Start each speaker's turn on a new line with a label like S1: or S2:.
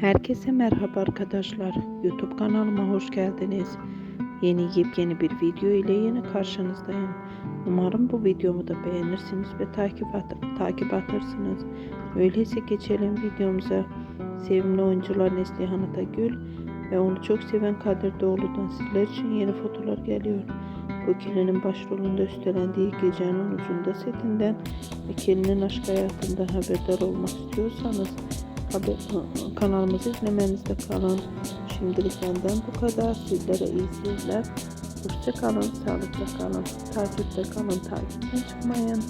S1: Herkese merhaba arkadaşlar. YouTube kanalıma hoş geldiniz. Yeni yepyeni bir video ile yine karşınızdayım. Umarım bu videomu da beğenirsiniz ve takip at takip atarsınız. Öyleyse geçelim videomuza. Sevimli oyuncular Neslihan Atagül ve onu çok seven Kadir Doğulu'dan sizler için yeni fotoğraflar geliyor. Bu ikilinin başrolünde üstlendiği gecenin ucunda setinden ikilinin aşk hayatından haberdar olmak istiyorsanız kanalımızı izlemenizde kalın. Şimdilik benden bu kadar. Sizlere iyi seyirler. Hoşça kalın, sağlıkla kalın. Takipte kalın, takipten çıkmayın.